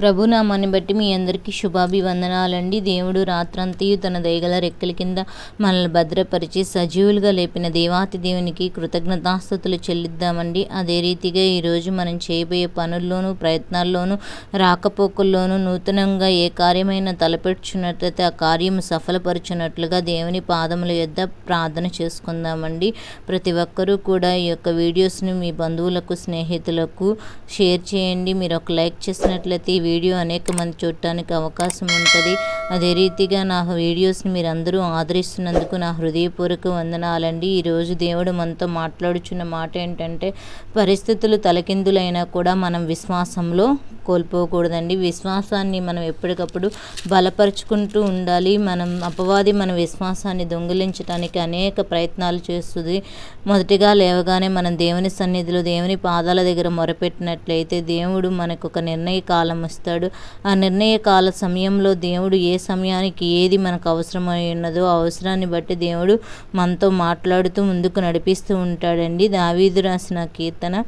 ప్రభునామాన్ని బట్టి మీ అందరికీ శుభాభివందనాలండి. దేవుడు రాత్రంతయు తన దయగల రెక్కల కింద మనల్ని భద్రపరిచి సజీవులుగా లేపిన దేవాతి దేవునికి కృతజ్ఞతాస్థుతులు చెల్లిద్దామండి. అదే రీతిగా ఈరోజు మనం చేయబోయే పనుల్లోనూ ప్రయత్నాల్లోనూ రాకపోకల్లోనూ నూతనంగా ఏ కార్యమైనా తలపెట్టుచున్నట్లయితే ఆ కార్యం సఫలపరుచున్నట్లుగా దేవుని పాదముల యొద్ద ప్రార్థన చేసుకుందామండి. ప్రతి ఒక్కరూ కూడా ఈ యొక్క వీడియోస్ని మీ బంధువులకు స్నేహితులకు షేర్ చేయండి. మీరు ఒక లైక్ చేసినట్లయితే ఈ వీడియో అనేక మంది చూడటానికి అవకాశం ఉంటుంది. అదే రీతిగా నా వీడియోస్ని మీరు అందరూ ఆదరిస్తున్నందుకు నా హృదయపూర్వక వందనాలండి. ఈరోజు దేవుడు మనతో మాట్లాడుచున్న మాట ఏంటంటే పరిస్థితులు తలకిందులైనా కూడా మనం విశ్వాసంలో కోల్పోకూడదండి. విశ్వాసాన్ని మనం ఎప్పటికప్పుడు బలపరుచుకుంటూ ఉండాలి. మనం అపవాది మన విశ్వాసాన్ని దొంగిలించడానికి అనేక ప్రయత్నాలు చేస్తుంది. మొదటిగా లేవగానే మనం దేవుని సన్నిధిలో దేవుని పాదాల దగ్గర మొరపెట్టినట్లయితే దేవుడు మనకు ఒక నిర్ణయ కాలం ఇస్తాడు. ఆ నిర్ణయ కాల సమయంలో దేవుడు ఏ సమయానికి ఏది మనకు అవసరమై ఉన్నదో అవసరాన్ని బట్టి దేవుడు మనతో మాట్లాడుతూ ముందుకు నడిపిస్తూ ఉంటాడండి. దావీదు రాసిన కీర్తన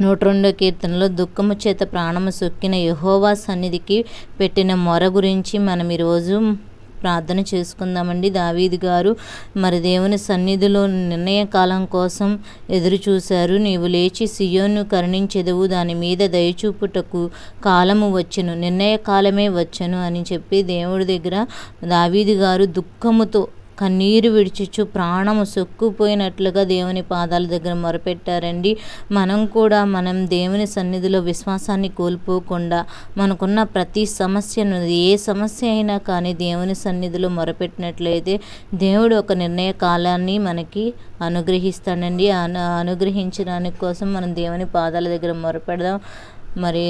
నూట రెండో కీర్తనలో దుఃఖము చేత ప్రాణము సొక్కిన యహోవా సన్నిధికి పెట్టిన మొర గురించి మనం ఈరోజు ప్రార్థన చేసుకుందామండి. దావీది గారు మరి దేవుని సన్నిధిలో నిర్ణయ కాలం కోసం ఎదురు చూశారు నీవు లేచి సియోను కరుణించెదవు. దాని మీద దయచూపుటకు కాలము వచ్చెను. నిర్ణయ కాలమే వచ్చెను అని చెప్పి దేవుడి దగ్గర దావీది గారు దుఃఖముతో కన్నీరు విడిచిచ్చు ప్రాణము సొక్కుపోయినట్లుగా దేవుని పాదాల దగ్గర మొరపెట్టారండి. మనం కూడా మనం దేవుని సన్నిధిలో విశ్వాసాన్ని కోల్పోకుండా మనకున్న ప్రతి సమస్యను ఏ సమస్య అయినా కానీ దేవుని సన్నిధిలో మొరపెట్టినట్లయితే దేవుడు ఒక నిర్ణయ కాలాన్ని మనకి అనుగ్రహిస్తాడండి. అను అనుగ్రహించడానికి కోసం మనం దేవుని పాదాల దగ్గర మొరపెడదాం. మరి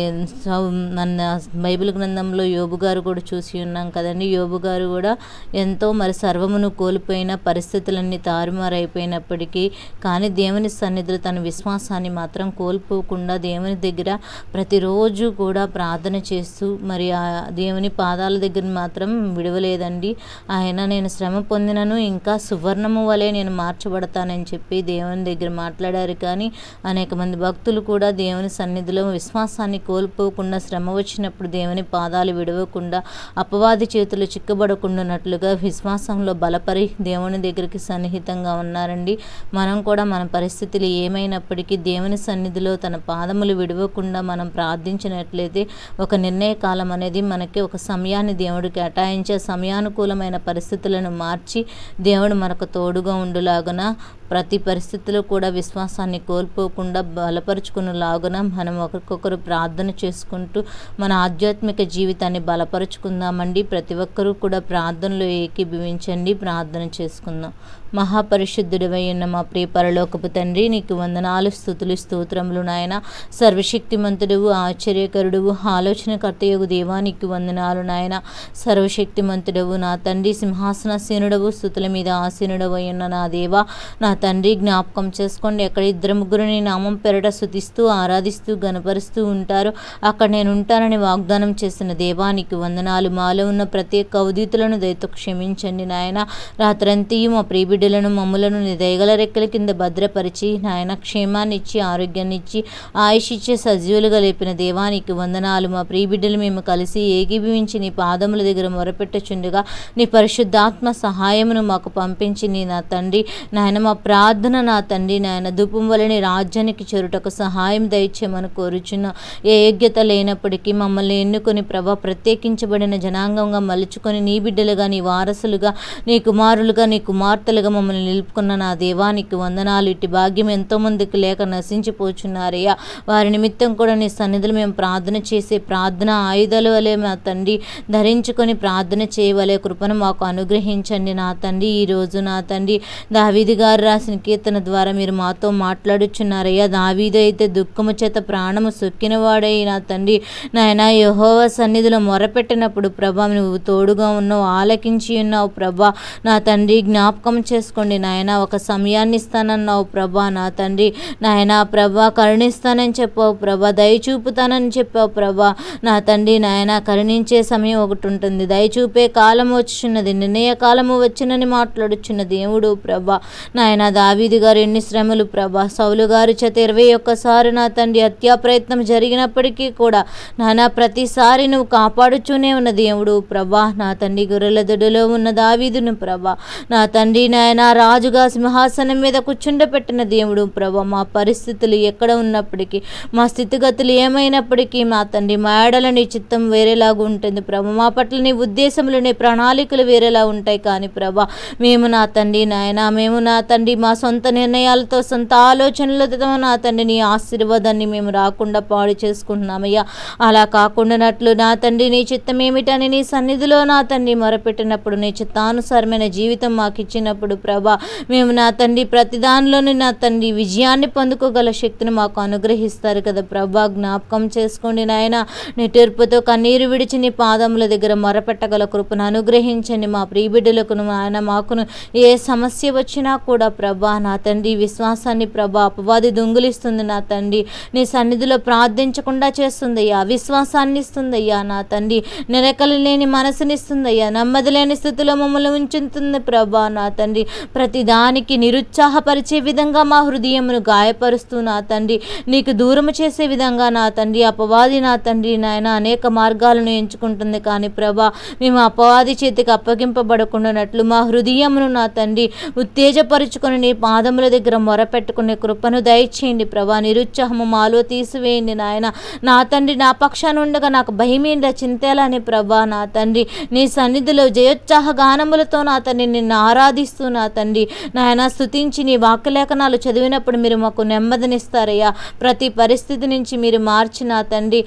మన బైబిల్ గ్రంథంలో యోబు గారు కూడా చూసి ఉన్నాం కదండి. యోబు గారు కూడా ఎంతో మరి సర్వమును కోల్పోయిన పరిస్థితులన్నీ తారుమారైపోయినప్పటికీ కానీ దేవుని సన్నిధిలో తన విశ్వాసాన్ని మాత్రం కోల్పోకుండా దేవుని దగ్గర ప్రతిరోజు కూడా ప్రార్థన చేస్తూ మరి ఆ దేవుని పాదాల దగ్గర మాత్రం విడవలేదండి. ఆయన నేను శ్రమ పొందినను ఇంకా సువర్ణము వలె నేను మార్చబడతానని చెప్పి దేవుని దగ్గర మాట్లాడారు. కానీ అనేక మంది భక్తులు కూడా దేవుని సన్నిధిలో విశ్వాసాన్ని కోల్పోకుండా శ్రమ వచ్చినప్పుడు దేవుని పాదాలు విడవకుండా అపవాది చేతులు చిక్కబడకుండానట్లుగా విశ్వాసంలో బలపరి దేవుని దగ్గరికి సన్నిహితంగా ఉన్నారండి. మనం కూడా మన పరిస్థితులు ఏమైనప్పటికీ దేవుని సన్నిధిలో తన పాదములు విడవకుండా మనం ప్రార్థించినట్లయితే ఒక నిర్ణయ కాలం అనేది మనకి ఒక సమయాన్ని దేవుడు కేటాయించే సమయానుకూలమైన పరిస్థితులను మార్చి దేవుడు మనకు తోడుగా ఉండులాగున ప్రతి పరిస్థితిలో కూడా విశ్వాసాన్ని కోల్పోకుండా బలపరుచుకునేలాగున మనం ఒకరికొకరు ప్రార్థన చేసుకుంటూ మన ఆధ్యాత్మిక జీవితాన్ని బలపరుచుకుందామండి. ప్రతి ఒక్కరూ కూడా ప్రార్థనలో ఏకీభవించండి. ప్రార్థన చేసుకుందాం. మహాపరిశుద్ధుడివై ఉన్న మా ప్రియ పరలోకపు తండ్రి నీకు వందనాలు స్థుతులు స్తోత్రములు నాయన. సర్వశక్తిమంతుడువు ఆశ్చర్యకరుడువు ఆలోచనకర్తయగు దేవానికి వందనాలు నాయన. సర్వశక్తిమంతుడవు నా తండ్రి సింహాసనసీనుడవు స్థుతుల మీద ఆసీనుడవై ఉన్న నా దేవా. నా తండ్రి జ్ఞాపకం చేసుకోండి. ఎక్కడ ఇద్దరు ముగ్గురు నీ నామం పెరట శుతిస్తూ ఆరాధిస్తూ గనపరుస్తూ ఉంటారు. అక్కడ నేను ఉంటానని వాగ్దానం చేసిన దేవానికి వందనాలు. మాలో ఉన్న ప్రత్యేక కౌదీతులను దయతో క్షమించండి నాయన. రాత్రంతీ మా ప్రియబిడ్డలను మమ్ములను నీ దయగల రెక్కల కింద భద్రపరిచి నాయన క్షేమాన్ని ఇచ్చి ఆరోగ్యాన్ని ఇచ్చి ఆయుష్ ఇచ్చే సజీవులుగా లేపిన దేవానికి వందనాలు. మా ప్రియబిడ్డలు మేము కలిసి ఏకీభవించి నీ పాదముల దగ్గర మొరపెట్టుచుండగా నీ పరిశుద్ధాత్మ సహాయమును మాకు పంపించి నీ నా తండ్రి. నాయన మా ప్రార్థన నా తండ్రి నాయన. ధూపం వలని రాజ్యానికి చేరుటకు సహాయం దయచేయమని కోరుచున్న. ఏ యోగ్యత లేనప్పటికీ మమ్మల్ని ఎన్నుకొని ప్రభా ప్రత్యేకించబడిన జనాంగంగా మలుచుకొని నీ బిడ్డలుగా నీ వారసులుగా నీ కుమారులుగా నీ కుమార్తెలుగా మమ్మల్ని నిలుపుకున్న నా దేవానికి వందనాలు. ఇట్టి భాగ్యం ఎంతోమందికి లేక నశించిపోచున్నారయ్యా. వారి నిమిత్తం కూడా నీ సన్నిధులు మేము ప్రార్థన చేసే ప్రార్థన ఆయుధాల వలె మా తండ్రి ధరించుకొని ప్రార్థన చేయవలే కృపను మాకు అనుగ్రహించండి నా తండ్రి. ఈరోజు నా తండ్రి దావిది గారు రాసిన కీర్తన ద్వారా మీరు మాతో మాట్లాడుచున్నారయ్యా. దావీదు అయితే దుఃఖము చేత ప్రాణము సొక్కినవాడై నా తండ్రి. నాయన యహోవ సన్నిధిలో మొరపెట్టినప్పుడు ప్రభా నువ్వు తోడుగా ఉన్నావు ఆలకించి ఉన్నావు ప్రభా. నా తండ్రి జ్ఞాపకం చేసుకోండి నాయన ఒక సమయాన్ని ఇస్తానన్నావు ప్రభా. నా తండ్రి నాయన ప్రభా కరుణిస్తానని చెప్పావు ప్రభా. దయ చూపుతానని చెప్పావు ప్రభా. నా తండ్రి నాయన కరుణించే సమయం ఒకటి ఉంటుంది. దయ చూపే కాలం వచ్చినది నిర్ణయ కాలము వచ్చినని మాట్లాడుచున్న దేవుడు ప్రభా. నాయన దావీదు గారు ఎన్ని శ్రమలు ప్రభా. సౌలు గారి చేత ఇరవై ఒక్కసారి నా తండ్రి హత్యా ప్రయత్నం జరిగినప్పటికీ కూడా నానా ప్రతిసారి నువ్వు కాపాడుచూనే ఉన్న దేవుడు ప్రభా. నా తండ్రి గొర్రెల దొడ్డులో ఉన్న దావీదును ప్రభా. నా తండ్రి నాయన రాజుగా సింహాసనం మీద కూర్చుండపెట్టిన దేవుడు ప్రభా. మా పరిస్థితులు ఎక్కడ ఉన్నప్పటికీ మా స్థితిగతులు ఏమైనప్పటికీ మా తండ్రి మా ఏడల నీ చిత్తం వేరేలాగా ఉంటుంది ప్రభా. మా పట్ల నీ ఉద్దేశములు నీ ప్రణాళికలు వేరేలా ఉంటాయి కానీ ప్రభా. మేము నా తండ్రి నాయన మేము నా తండ్రి మా సొంత నిర్ణయాలతో సొంత ఆలోచనలతో నా తండ్రి నీ ఆశీర్వాదాన్ని మేము రాకుండా పాడు చేసుకుంటున్నామయ్యా. అలా కాకుండానట్లు నా తండ్రి నీ చిత్తం ఏమిటని నీ సన్నిధిలో నా తండ్రి మొరపెట్టినప్పుడు నీ చిత్తానుసారమైన జీవితం మాకు ఇచ్చినప్పుడు ప్రభా మేము నా తండ్రి ప్రతి దానిలోని నా తండ్రి విజయాన్ని పొందుకోగల శక్తిని మాకు అనుగ్రహిస్తారు కదా ప్రభా. జ్ఞాపకం చేసుకోండి నాయన. నిటూర్పుతో కన్నీరు విడిచి నీ పాదముల దగ్గర మొరపెట్టగల కృపను అనుగ్రహించండి మా ప్రియబిడ్డలకును ఆయన మాకును ఏ సమస్య వచ్చినా కూడా ప్రభా నా తండ్రి విశ్వాసాన్ని ప్రభా అపవాది దొంగిలిస్తుంది నా తండ్రి. నీ సన్నిధిలో ప్రార్థించకుండా చేస్తుందయ్యా విశ్వాసాన్ని ఇస్తుందయ్యా నా తండ్రి. నిరకలు లేని మనసునిస్తుందయ్యా నెమ్మది లేని స్థితిలో మమ్మల్ని ఉంచుతుంది ప్రభా నా తండ్రి. ప్రతిదానికి నిరుత్సాహపరిచే విధంగా మా హృదయమును గాయపరుస్తూ నా తండ్రి. నీకు దూరము చేసే విధంగా నా తండ్రి అపవాది నా తండ్రి నాయన అనేక మార్గాలను ఎంచుకుంటుంది కానీ ప్రభా మేము అపవాది చేతికి అప్పగింపబడకుండానట్లు మా హృదయమును నా తండ్రి ఉత్తేజపరుచుకుని నీ పాదముల దగ్గర మొరపెట్టుకునే కృపను దయచేయండి ప్రభా. నిరుత్సాహము మాలో తీసివేయండి నాయన. నా తండ్రి నా పక్షాన ఉండగా నాకు భయమేందా చింతేలా అని ప్రభా నా తండ్రి. నీ సన్నిధిలో జయోత్సాహ గానములతో నా తండ్రి నిన్ను ఆరాధిస్తూ నా తండ్రి. నాయన స్తుతించి నీ వాక్యలేఖనాలు చదివినప్పుడు మీరు మాకు నెమ్మదినిస్తారయ్యా. ప్రతి పరిస్థితి నుంచి మీరు మార్చి నా తండ్రి.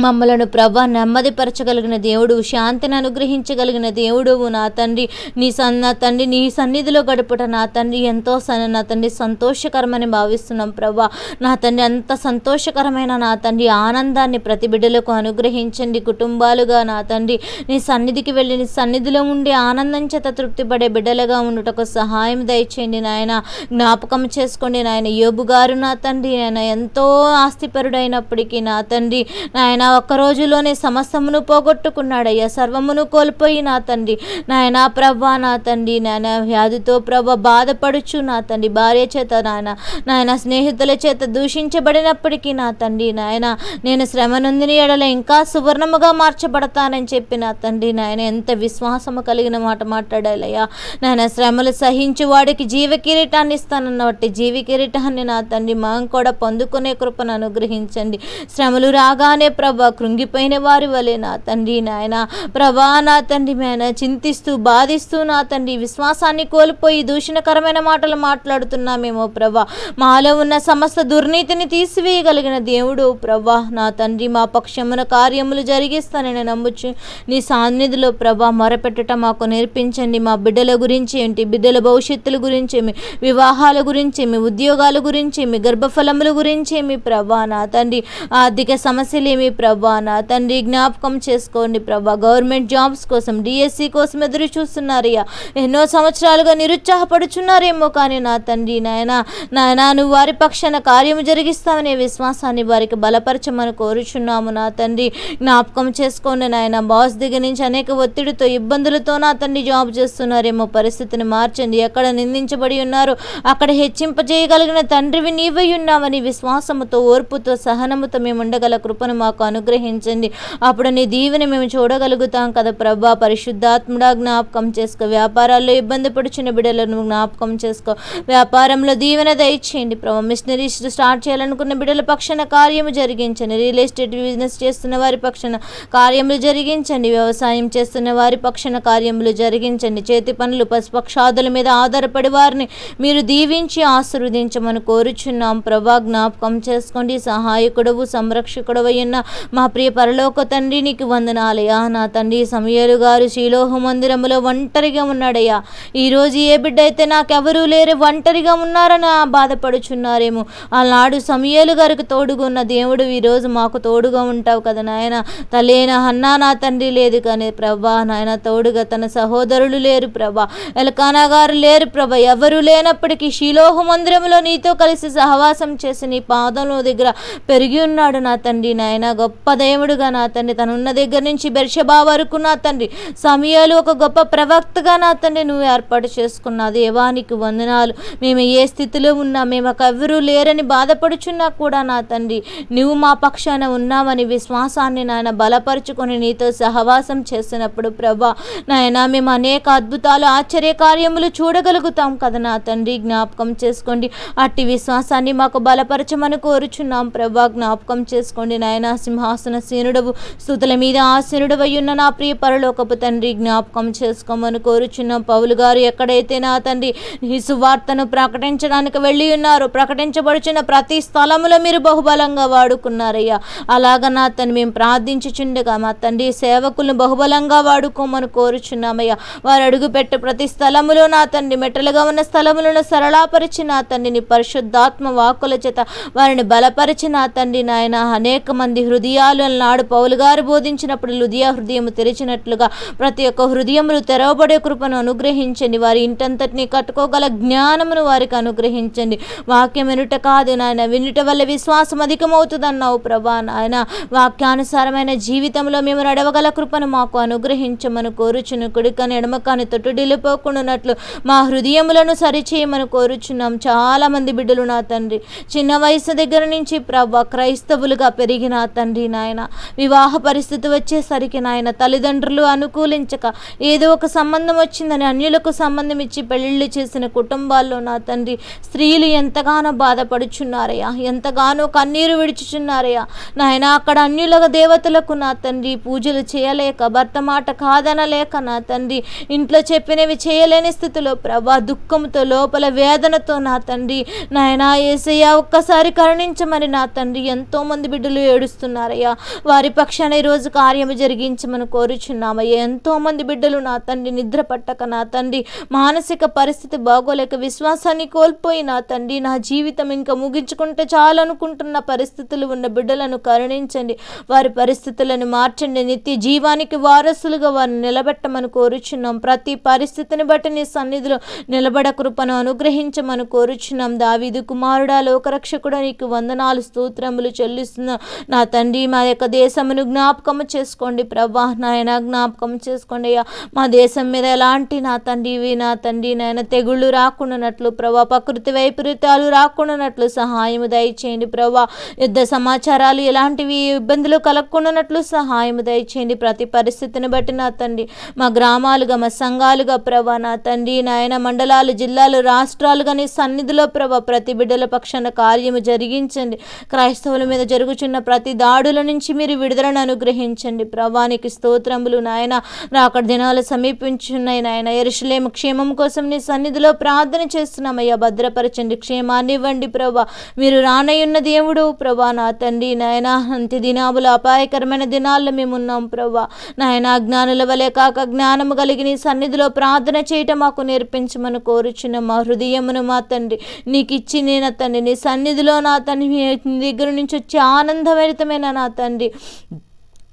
మమ్మలను ప్రభా నెమ్మదిపరచగలిగిన దేవుడు శాంతిని అనుగ్రహించగలిగిన దేవుడు నా తండ్రి. నీ సన్ నా తండ్రి నీ సన్నిధిలో గడుపుట నా తండ్రి ఎంతో సన నా తండ్రి సంతోషకరమని భావిస్తున్నాం ప్రభా. నా తండ్రి అంత సంతోషకరమైన నా తండ్రి. ఆనందాన్ని ప్రతి బిడ్డలకు అనుగ్రహించండి. కుటుంబాలుగా నా తండ్రి నీ సన్నిధికి వెళ్ళి నీ సన్నిధిలో ఉండి ఆనందం చేత తృప్తిపడే బిడ్డలుగా ఉండుటకు సహాయం దయచేయండి నాయన. జ్ఞాపకం చేసుకోండి నాయన. యోబు గారు నా తండ్రి. ఆయన ఎంతో ఆస్తిపరుడైనప్పటికీ నా తండ్రి. నాయన ఒక్క రోజులోనే సమస్తమును పోగొట్టుకున్నాడయ్యా. సర్వమును కోల్పోయి నా తండ్రి. నాయన ప్రభా నా తండ్రి. నాయన వ్యాధితో ప్రభ బాధపడుచు నా తండ్రి. భార్య చేత నాయన. నాయన స్నేహితుల చేత దూషించబడినప్పటికీ నా తండ్రి. నాయన నేను శ్రమ నొందిన ఎడల ఇంకా సువర్ణముగా మార్చబడతానని చెప్పి నా తండ్రి. నాయన ఎంత విశ్వాసము కలిగిన మాట మాట్లాడాలయ్యా. నాయన శ్రమలు సహించు వాడికి జీవ కిరీటాన్ని ఇస్తానన్న బట్టి జీవి కిరీటాన్ని నా తండ్రి మనం కూడా పొందుకునే కృపను అనుగ్రహించండి. శ్రమలు రాగానే ప్రభు కృంగిపోయిన వారి వలె నా తండ్రి నాయన. ప్రభా నా తండ్రి నాయన చింతిస్తూ బాధిస్తూ నా తండ్రి విశ్వాసాన్ని కోల్పోయి దూషణకరమైన మాటలు మాట్లాడుతున్నామేమో ప్రభా. మాలో ఉన్న సమస్త దుర్నీతిని తీసివేయగలిగిన దేవుడు ప్రభా నా తండ్రి మా పక్షమున కార్యములు జరిగిస్తానని నమ్ముచు నీ సాన్నిధిలో ప్రభా మొరపెట్టట మాకు నేర్పించండి. మా బిడ్డల గురించి ఏంటి బిడ్డల భవిష్యత్తుల గురించి ఏమి? వివాహాల గురించి ఏమి? ఉద్యోగాల గురించి ఏమి? గర్భఫలముల గురించి ఏమి? ప్రభా నా తండ్రి ఆర్థిక సమస్యలేమి ప్రభా నా తండ్రి జ్ఞాపకం చేసుకోండి ప్రభా. గవర్నమెంట్ జాబ్స్ కోసం డిఎస్సి కోసం ఎదురు చూస్తున్నారయ్యా. ఎన్నో సంవత్సరాలుగా నిరుత్సాహపడుచున్నారేమో కానీ నా తండ్రి నాయన నాయన నువ్వు వారి పక్షాన కార్యము జరిగిస్తావనే విశ్వాసాన్ని వారికి బలపరచమని కోరుచున్నాము నా తండ్రి. జ్ఞాపకం చేసుకోండి నాయన బాస్ దగ్గర నుంచి అనేక ఒత్తిడితో ఇబ్బందులతో నా తండ్రి జాబ్ చేస్తున్నారేమో. పరిస్థితిని మార్చండి. ఎక్కడ నిందించబడి ఉన్నారు అక్కడ హెచ్చింపజేయగలిగిన తండ్రివి నీవై ఉన్నావని విశ్వాసముతో ఓర్పుతో సహనముతో మేము ఉండగల కృపను మాకు అనుగ్రహించండి. అప్పుడు నీ దీవెని మేము చూడగలుగుతాం కదా ప్రభా. పరిశుద్ధాత్ముడా జ్ఞాపకం చేసుకో. వ్యాపారాల్లో ఇబ్బంది పడుచున్న బిడ్డలను జ్ఞాపకం చేసుకో. వ్యాపారంలో దీవెన దయచేయండి ప్రభా. మిషనరీస్ స్టార్ట్ చేయాలనుకున్న బిడ్డల పక్షాన కార్యము జరిగించండి. రియల్ ఎస్టేట్ బిజినెస్ చేస్తున్న వారి పక్షాన కార్యములు జరిగించండి. వ్యవసాయం చేస్తున్న వారి పక్షాన కార్యములు జరిగించండి. చేతి పనులు పశుపక్షాదుల మీద ఆధారపడి వారిని మీరు దీవించి ఆశీర్వదించమని కోరుచున్నాం. ప్రభా జ్ఞాపకం చేసుకోండి. సహాయకుడవు సంరక్షకుడవు ఉన్న మా ప్రియ పరలోక తండ్రి నీకు వందనాలయ్యా. నా తండ్రి సమయలు గారు శీలోహ మందిరములో ఒంటరిగా ఉన్నాడయ్యా. ఈరోజు ఏ బిడ్డ అయితే నాకెవరూ లేరు ఒంటరిగా ఉన్నారని ఆ బాధపడుచున్నారేమో. ఆనాడు సమయలు గారికి తోడుగా ఉన్న దేవుడు ఈరోజు మాకు తోడుగా ఉంటావు కదా నాయన. తల్లేన అన్నా నా తండ్రి లేదు కానీ ప్రభా నాయన తోడుగా తన సహోదరులు లేరు ప్రభా. ఎలకానా గారు లేరు ప్రభా. ఎవరు లేనప్పటికీ శిలోహ మందిరంలో నీతో కలిసి సహవాసం చేసి నీ పాదంలో దగ్గర పెరిగి ఉన్నాడు నా తండ్రి నాయన. గొప్ప గొప్ప దేవుడుగా నా తండ్రి. తను ఉన్న దగ్గర నుంచి బెర్షబా వరకు నా తండ్రి. సమయాలు ఒక గొప్ప ప్రవక్తగా నా తండ్రి నువ్వు ఏర్పాటు చేసుకున్న దేవానికి వందనాలు. మేము ఏ స్థితిలో ఉన్నా మేము ఎవరూ లేరని బాధపడుచున్నా కూడా నా తండ్రి. నువ్వు మా పక్షాన ఉన్నావని విశ్వాసాన్ని నాయన బలపరుచుకొని నీతో సహవాసం చేసినప్పుడు ప్రభా నాయన మేము అనేక అద్భుతాలు ఆశ్చర్య కార్యములు చూడగలుగుతాం కదా నా తండ్రి. జ్ఞాపకం చేసుకోండి. అట్టి విశ్వాసాన్ని మాకు బలపరచమని కోరుచున్నాం ప్రభా. జ్ఞాపకం చేసుకోండి నాయన. సింహాసన సీనుడవు స్థుతుల మీద ఆసీనుడవయ్యున్న నా ప్రియ పరలోకపు తండ్రి జ్ఞాపకం చేసుకోమని కోరుచున్నాం పౌలు గారు ఎక్కడైతే నా తండ్రి నీ సువార్తను ప్రకటించడానికి వెళ్ళి ఉన్నారు ప్రకటించబడుచున్న ప్రతి స్థలములో మీరు బహుబలంగా వాడుకున్నారయ్యా. అలాగ నా తండ్రి మేము ప్రార్థించుచుండగా మా తండ్రి సేవకులను బహుబలంగా వాడుకోమని కోరుచున్నామయ్యా. వారు అడుగుపెట్టే ప్రతి స్థలములో నా తండ్రి మెట్టలుగా ఉన్న స్థలములను సరళాపరిచి నా తండ్రిని పరిశుద్ధాత్మ వాక్కుల చేత వారిని బలపరిచి నా తండ్రి నాయన అనేక మంది హృదయాలు నాడు పౌలు గారు బోధించినప్పుడు హృదయ హృదయం తెరిచినట్లుగా ప్రతి ఒక్క హృదయములు తెరవబడే కృపను అనుగ్రహించండి. వారి ఇంటంతటిని కట్టుకోగల జ్ఞానమును వారికి అనుగ్రహించండి. వాక్యం వినుట కాదు నాయన వినుట వల్ల విశ్వాసం అధికమవుతుందన్నావు ప్రభా నాయన. వాక్యానుసారమైన జీవితంలో మేము నడవగల కృపను మాకు అనుగ్రహించమని కోరుచును. కుడికని ఎడమకాని తొట్టుడిల్లిపోకుండానట్లు మా హృదయములను సరిచేయమని కోరుచున్నాం. చాలా మంది బిడ్డలు నా తండ్రి చిన్న వయసు దగ్గర నుంచి ప్రభా క్రైస్తవులుగా పెరిగిన తండ్రి నాయన. వివాహ పరిస్థితి వచ్చేసరికి నాయన తల్లిదండ్రులు అనుకూలించక ఏదో ఒక సంబంధం వచ్చిందని అన్యులకు సంబంధం ఇచ్చి పెళ్ళిళ్ళు చేసిన కుటుంబాల్లో నా తండ్రి స్త్రీలు ఎంతగానో బాధపడుచున్నారయ్యా. ఎంతగానో కన్నీరు విడుచుచున్నారయ్యా. నాయన అక్కడ అన్యుల దేవతలకు నా తండ్రి పూజలు చేయలేక భర్త మాట కాదనలేక నా తండ్రి ఇంట్లో చెప్పినవి చేయలేని స్థితిలో ప్రభా దుఃఖంతో లోపల వేదనతో నా తండ్రి నాయన ఏసయ్య ఒక్కసారి కరుణించమని నా తండ్రి ఎంతో మంది బిడ్డలు ఏడుస్తున్నారయ్యా వారి పక్షాన ఈరోజు కార్యము జరిగించమని కోరుచున్నామయ్యా. ఎంతో మంది బిడ్డలు నా తండ్రి నిద్ర పట్టక నా తండ్రి మానసిక పరిస్థితి బాగోలేక విశ్వాసాన్ని కోల్పోయి నా తండ్రి నా జీవితం ఇంకా ముగించుకుంటే చాలనుకుంటున్న పరిస్థితులు ఉన్న బిడ్డలను కరుణించండి. వారి పరిస్థితులను మార్చండి. నిత్య జీవానికి వారసులుగా వారిని నిలబెట్టమని కోరుచున్నాం. ప్రతి పరిస్థితిని బట్టి నీ సన్నిధిలో నిలబడ కృపను అనుగ్రహించమని కోరుచున్నాం. దావీదు కుమారుడా లోకరక్షకుడా నీకు వందనాలు స్తోత్రములు చెల్లిస్తున్నా. నా తండ్రి మా యొక్క దేశమును జ్ఞాపకం చేసుకోండి. ప్రభా నాయన జ్ఞాపకం చేసుకోండి అయ్యా. మా దేశం మీద ఎలాంటి నా తండ్రివి నా తండ్రి నాయన తెగుళ్ళు రాకుండానట్లు ప్రభా ప్రకృతి వైపరీత్యాలు రాకుండానట్లు సహాయం దయచేయండి. ప్రభా యుద్ధ సమాచారాలు ఎలాంటివి ఇబ్బందులు కలగకుండానట్లు సహాయం దయచేయండి. ప్రతి పరిస్థితిని బట్టి నా తండ్రి మా గ్రామాలుగా మా సంఘాలుగా ప్రభా నా తండ్రి నాయన మండలాలు జిల్లాలు రాష్ట్రాలుగా నీ సన్నిధిలో ప్రభా ప్రతి బిడ్డల పక్షాన కార్యము జరిగించండి. క్రైస్తవుల మీద జరుగుచున్న ప్రతి దాడుల నుంచి మీరు విడుదలను అనుగ్రహించండి. ప్రభానికి స్తోత్రములు నాయన. రాకడ దినాలు సమీపించున్నాయి నాయన. ఎరుషులేము క్షేమం కోసం నీ సన్నిధిలో ప్రార్థన చేస్తున్నామయ్యా. భద్రపరచండి క్షేమాన్ని ఇవ్వండి ప్రభా. మీరు రానయ్యున్న దేవుడు ప్రభా నా తండ్రి నాయన. అంత్య దినాములు అపాయకరమైన దినాల్లో మేమున్నాం ప్రభా. నాయన అజ్ఞానుల వలె కాక జ్ఞానము కలిగి నీ సన్నిధిలో ప్రార్థన చేయటం మాకు నేర్పించమని కోరుచున్న మా హృదయమును మా తండ్రి. నీకు ఇచ్చి నేను తండ్రి నీ సన్నిధిలో నా తండ్రి దగ్గర నుంచి వచ్చే ఆనందభరితమైన నా తండ్రి.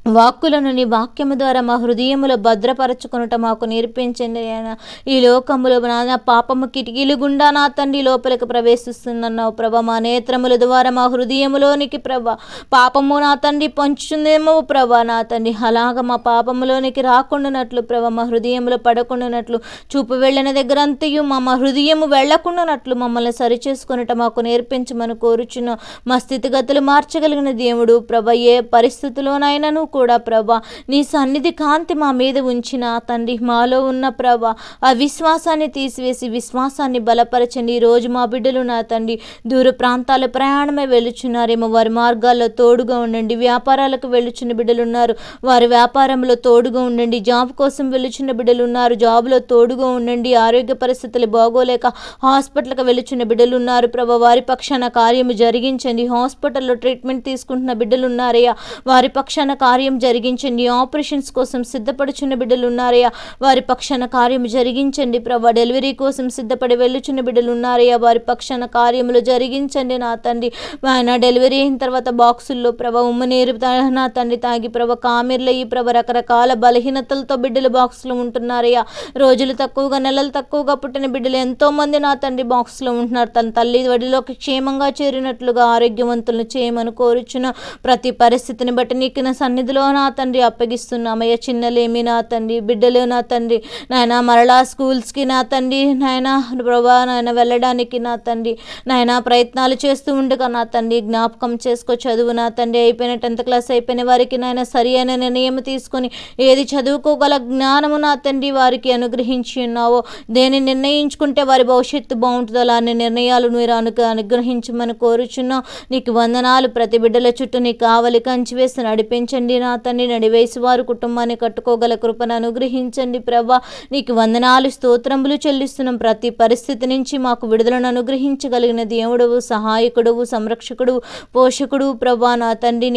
వాక్కులను నీ వాక్యము ద్వారా మా హృదయములో భద్రపరచుకొనుట మాకు నేర్పించండి ఆయన. ఈ లోకములో నా పాపము కిటికీలు గుండా నా తండ్రి లోపలికి ప్రవేశిస్తున్నావు ప్రభ. మా నేత్రముల ద్వారా మా హృదయములోనికి ప్రభ. పాపము నా తండ్రి పంచుతుందేమో ప్రభ. నా తండ్రి అలాగ మా పాపములోనికి రాకుండానట్లు ప్రభ. మా హృదయములో పడకుండానట్లు చూపు వెళ్ళిన దగ్గర అంతయు మా మా హృదయము వెళ్ళకుండానట్లు మమ్మల్ని సరిచేసుకొనుట మాకు నేర్పించమని కోరుచున్న. మా స్థితిగతులు మార్చగలిగిన దేవుడు ప్రభ. ఏ పరిస్థితిలోనైనాను కూడా ప్రభా. నీ సన్నిధి కాంతి మా మీద ఉంచిన తండ్రి మాలో ఉన్న ప్రభా. ఆ విశ్వాసాన్ని తీసివేసి విశ్వాసాన్ని బలపరచండి. ఈరోజు మా బిడ్డలు నా తండ్రి దూర ప్రాంతాల ప్రయాణమే వెళ్ళుచున్నారేమో వారి మార్గాల్లో తోడుగా ఉండండి. వ్యాపారాలకు వెళ్ళుచున్న బిడ్డలు ఉన్నారు. వారి వ్యాపారంలో తోడుగా ఉండండి. జాబ్ కోసం వెళ్ళుచున్న బిడ్డలు ఉన్నారు. జాబ్లో తోడుగా ఉండండి. ఆరోగ్య పరిస్థితులు బాగోలేక హాస్పిటల్కి వెళ్ళుచున్న బిడ్డలు ఉన్నారు. ప్రభా వారి పక్షాన కార్యము జరిగించండి. హాస్పిటల్లో ట్రీట్మెంట్ తీసుకుంటున్న బిడ్డలు ఉన్నారయ్యా. వారి పక్షాన కార్యం కార్యం జరిగించండి. ఆపరేషన్స్ కోసం సిద్ధపడుచున్న బిడ్డలు ఉన్నారయ్యా వారి పక్షాన కార్యం జరిగించండి ప్రభా. డెలివరీ కోసం సిద్ధపడి వెళ్ళుచున్న బిడ్డలు ఉన్నారయ్యా వారి పక్షాన కార్యములు జరిగించండి నా తండ్రి. ఆయన డెలివరీ అయిన తర్వాత బాక్సుల్లో ప్రభ ఉమ్మనీరు నా తండ్రి తాగి ప్రభ కామెర్లు ఈ ప్రభ రకరకాల బలహీనతలతో బిడ్డలు బాక్సులు ఉంటున్నారయ్యా. రోజులు తక్కువగా నెలలు తక్కువగా పుట్టిన బిడ్డలు ఎంతో మంది నా తండ్రి బాక్స్లో ఉంటున్నారు. తన తల్లి వడిలోకి క్షేమంగా చేరినట్లుగా ఆరోగ్యవంతులను చేయమని కోరుచున్న ప్రతి పరిస్థితిని బట్టి నీకు సన్నిధి సన్నిధిలో నా తండ్రి అప్పగిస్తున్నామయ్య చిన్నలేమి నా తండ్రి బిడ్డలు నా తండ్రి నాయన మరలా స్కూల్స్కి నా తండ్రి నాయన ప్రభా నాయన వెళ్ళడానికి నా తండ్రి నాయన ప్రయత్నాలు చేస్తూ ఉండగా నా తండ్రి జ్ఞాపకం చేసుకో చదువు నా తండ్రి అయిపోయిన టెన్త్ క్లాస్ అయిపోయిన వారికి నాయన సరి అయిన నిర్ణయం తీసుకొని ఏది చదువుకోగల జ్ఞానము నా తండ్రి వారికి అనుగ్రహించి ఉన్నావో దేని నిర్ణయించుకుంటే వారి భవిష్యత్తు బాగుంటుందో అలాంటి నిర్ణయాలు మీరు అను అనుగ్రహించమని కోరుచున్నావు నీకు వందనాలు ప్రతి బిడ్డల చుట్టూ నీ కావలి కంచి వేసి నడిపించండి నా తండ్రి నడివేసి వారు కుటుంబాన్ని కట్టుకోగల కృపను అనుగ్రహించండి ప్రభా. నీకు వందనాలు స్తోత్రములు చెల్లిస్తున్నాం. ప్రతి పరిస్థితి నుంచి మాకు విడుదలను అనుగ్రహించగలిగిన దేవుడవు సహాయకుడు సంరక్షకుడు పోషకుడు ప్రభా. నా తండ్రి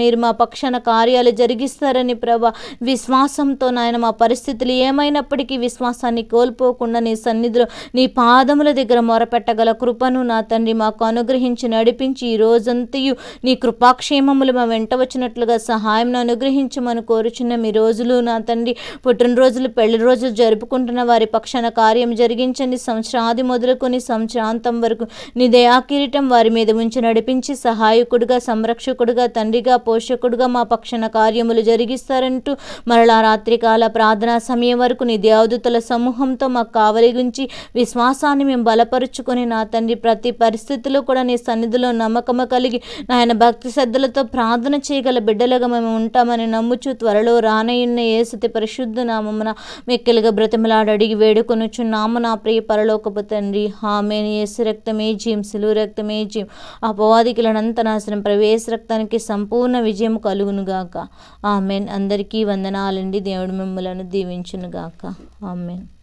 మీరు మా పక్షాన కార్యాలు జరిగిస్తారని ప్రభా. విశ్వాసంతో నాయన మా పరిస్థితులు ఏమైనప్పటికీ విశ్వాసాన్ని కోల్పోకుండా నీ సన్నిధిలో నీ పాదముల దగ్గర మొరపెట్టగల కృపను నా తండ్రి మాకు అనుగ్రహించి నడిపించి ఈ రోజంతయు నీ కృపాక్షేమములు మా వెంట వచ్చినట్లుగా సహాయం అనుగ్రహించమని కోరుచున్న మీ రోజులు నా తండ్రి పుట్టినరోజులు పెళ్ళి రోజులు జరుపుకుంటున్న వారి పక్షాన కార్యం జరిగించండి. సంవత్సరాది మొదలుకొని సంవత్సరాంతం వరకు నీ దయా కిరీటం వారి మీద ఉంచి నడిపించి సహాయకుడుగా సంరక్షకుడుగా తండ్రిగా పోషకుడుగా మా పక్షాన కార్యములు జరిగిస్తారంటూ మరలా రాత్రికాల ప్రార్థనా సమయం వరకు నీ దేవదూతల సమూహంతో మాకు కావలిగించి విశ్వాసాన్ని మేము బలపరుచుకొని నా తండ్రి ప్రతి పరిస్థితిలో కూడా నీ సన్నిధిలో నమ్మకము కలిగి నాయన భక్తి శ్రద్ధలతో ప్రార్థన చేయగల బిడ్డలుగా మేము ఉంటామని నమ్ముచు త్వరలో రానయ్యున్న ఏసుతి పరిశుద్ధ నామమున మెక్కెలుగా బ్రతిమలాడి అడిగి వేడుకొనుచున్నాము. నా ప్రియ పరలోకపు తండ్రి ఆమెను. ఏసు రక్తమే జీం సిలువు రక్తమే జీం అపవాదికులనంత నాశనం ప్రవేశ రక్తానికి సంపూర్ణ విజయం కలుగునుగాక. ఆమెన్. అందరికీ వందనాలండి. దేవుడు మిమ్మలను దీవించునుగాక. ఆమెన్.